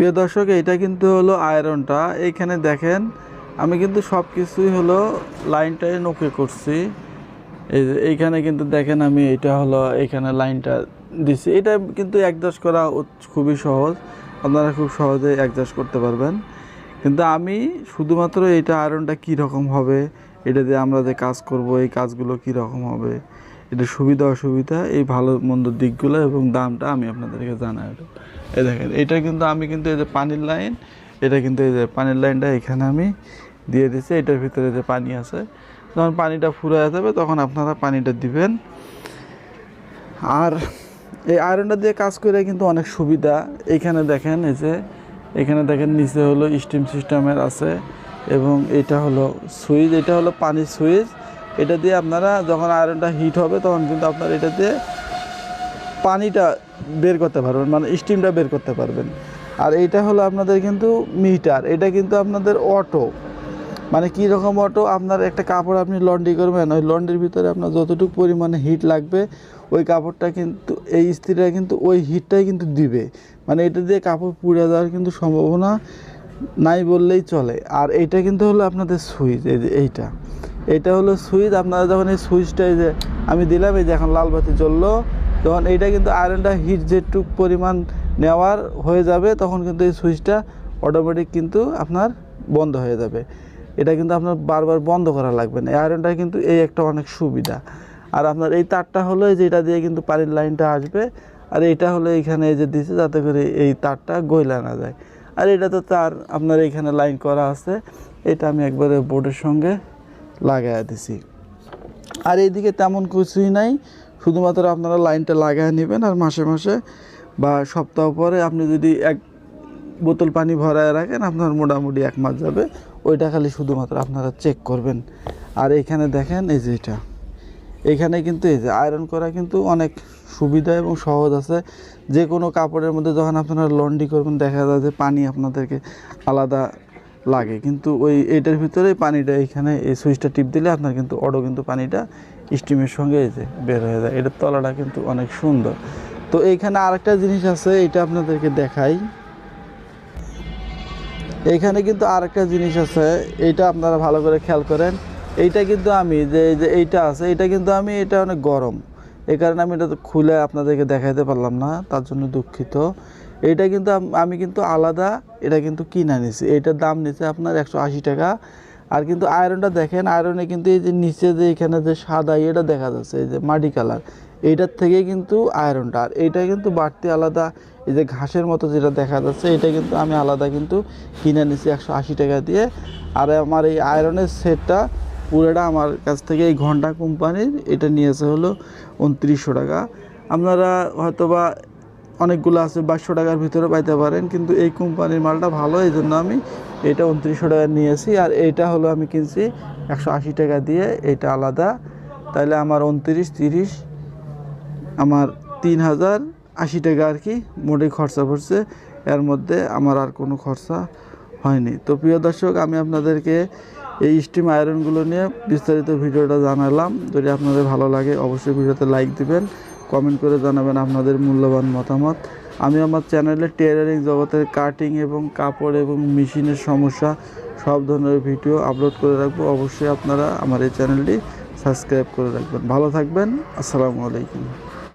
প্রিয় দর্শক এটা কিন্তু হলো আয়রনটা। এইখানে দেখেন, আমি কিন্তু সব কিছুই হলো লাইনটাই নোকে করছি। এই যে এইখানে কিন্তু দেখেন আমি এটা হলো এখানে লাইনটা দিছি। এটা কিন্তু অ্যাডজাস্ট করা খুবই সহজ। আপনারা খুব সহজে অ্যাডজাস্ট করতে পারবেন। কিন্তু আমি শুধুমাত্র এটা আয়রনটা কী রকম হবে, এটা দিয়ে আমরা যে কাজ করব, এই কাজগুলো কী রকম হবে এটা সুবিধা, অসুবিধা, এই ভালো মন্দ দিকগুলো এবং দামটা আমি আপনাদেরকে জানাই। এই দেখেন, এটা কিন্তু আমি কিন্তু এই যে পানির লাইন, এটা কিন্তু এই যে পানির লাইনটা এখানে আমি দিয়ে দিচ্ছি এটার ভিতরে যে পানি আছে, যখন পানিটা ফুরায় যাবে তখন আপনারা পানিটা দিবেন। আর এই আয়রনটা দিয়ে কাজ করে কিন্তু অনেক সুবিধা। এখানে দেখেন, এই যে এখানে দেখেন, নিচে হলো স্টিম সিস্টেমের আছে এবং এটা হলো সুইচ এটা হলো পানির সুইচ এটা দিয়ে আপনারা যখন আয়রনটা হিট হবে, তখন কিন্তু আপনারা এটা দিয়ে পানিটা বের করতে পারবেন মানে স্টিমটা বের করতে পারবেন। আর এইটা হলো আপনাদের কিন্তু মিটার, এটা কিন্তু আপনাদের অটো মানে কী রকম অটো আপনার একটা কাপড় আপনি লন্ড্রি করবেন, ওই লন্ড্রির ভিতরে আপনার যতটুকু পরিমাণে হিট লাগবে, ওই কাপড়টা কিন্তু, এই ইস্ত্রিটা কিন্তু ওই হিটটাই কিন্তু দিবে। মানে এটা দিয়ে কাপড় পুড়ে যাওয়ার কিন্তু সম্ভাবনা নাই বললেই চলে। আর এইটা কিন্তু হলো আপনাদের সুইচ, এই যে এইটা। এইটা হলো সুইচ, আপনারা যখন এই সুইচটা যে আমি দিলাম, এই যে এখন লাল বাতি জ্বললো, তখন এইটা কিন্তু আয়রনটা হিট যেটুক পরিমাণ নেওয়ার হয়ে যাবে, তখন কিন্তু এই সুইচটা অটোমেটিক কিন্তু আপনার বন্ধ হয়ে যাবে। এটা কিন্তু আপনার বারবার বন্ধ করা লাগবে না। আয়রনটা কিন্তু এই একটা অনেক সুবিধা। আর আপনার এই তারটা হলো এই যে এটা দিয়ে কিন্তু পানির লাইনটা আসবে, আর এটা হলো এইখানে এই যে দিছে, যাতে করে এই তারটা গইলা না যায়। আর এটা তো তার আপনার এইখানে লাইন করা আছে, এটা আমি একবারে বোর্ডের সঙ্গে লাগাই দিছি। আর এইদিকে তেমন কিছুই নাই, শুধুমাত্র আপনারা লাইনটা লাগায় নেবেন আর মাসে মাসে বা সপ্তাহ পরে আপনি যদি এক বোতল পানি ভরায় রাখেন, আপনার মোটামুটি এক মাস যাবে। ওইটা খালি শুধুমাত্র আপনারা চেক করবেন। আর এখানে দেখেন এই যে এটা। এখানে কিন্তু এই যে আয়রন করা কিন্তু অনেক সুবিধা এবং সহজ আছে। যে কোনো কাপড়ের মধ্যে যখন আপনারা লন্ড্রি করবেন, দেখা যায় যে পানি আপনাদেরকে আলাদা লাগে। কিন্তু ওই এটার ভিতরে পানিটা এখানে এই সুইচটা টিপ দিলে আপনার কিন্তু অটো কিন্তু পানিটা স্টিমের সঙ্গে বের হয়ে যায়। এটার তলাটা কিন্তু অনেক সুন্দর। তো এইখানে আরেকটা জিনিস আছে, এটা আপনাদেরকে দেখাই। এইখানে কিন্তু আরেকটা জিনিস আছে, এইটা আপনারা ভালো করে খেয়াল করেন। এইটা কিন্তু আমি, যে যে এইটা আছে এটা কিন্তু আমি, এটা অনেক গরম। এই কারণে আমি এটা খুলে আপনাদেরকে দেখাইতে পারলাম না, তার জন্য দুঃখিত। এইটা কিন্তু আমি কিন্তু আলাদা, এটা কিন্তু কিনা নিছি। এইটার দাম নিছে আপনার একশো আশি টাকা। আর কিন্তু আয়রনটা দেখেন আয়রনে কিন্তু এই যে নিচে যে এখানে যে সাদা এটা দেখা যাচ্ছে, এই যে মাটি কালার এইটার থেকে কিন্তু আয়রনটা আর এইটা কিন্তু বাড়তি আলাদা, এই যে ঘাসের মতো যেটা দেখা যাচ্ছে, এটা কিন্তু আমি আলাদা কিন্তু কিনে নিছি একশো আশি টাকা দিয়ে। আর আমার এই আয়রনের সেটটা পুরোটা আমার কাছ থেকে এই ঘণ্টা কোম্পানির, এটা নিয়েছে হলো উনত্রিশশো টাকা। আপনারা হয়তোবা অনেকগুলো আছে, বাইশশো টাকার ভিতরে পাইতে পারেন। কিন্তু এই কোম্পানির মালটা ভালো, এই জন্য আমি এটা উনত্রিশশো টাকা নিয়েছি। আর এইটা হলো আমি কিনছি একশো আশি টাকা দিয়ে, এটা আলাদা। তাইলে আমার উনত্রিশ, তিরিশ, আমার তিন হাজার আশি টাকা আর কি মোটে খরচা পড়ছে। এর মধ্যে আমার আর কোনো খরচা হয়নি। তো প্রিয় দর্শক, আমি আপনাদেরকে এই স্টিম আয়রনগুলো নিয়ে বিস্তারিত ভিডিওটা জানালাম। যদি আপনাদের ভালো লাগে, অবশ্যই ভিডিওতে লাইক দিবেন। কমেন্ট করে জানাবেন আপনাদের মূল্যবান মতামত। আমি আমার চ্যানেলে টেলারিং জগতের কাটিং এবং কাপড় এবং মেশিনের সমস্যা, সব ধরনের ভিডিও আপলোড করে রাখব। অবশ্যই আপনারা আমার এই চ্যানেলটি সাবস্ক্রাইব করে রাখবেন। ভালো থাকবেন। আসসালামু আলাইকুম।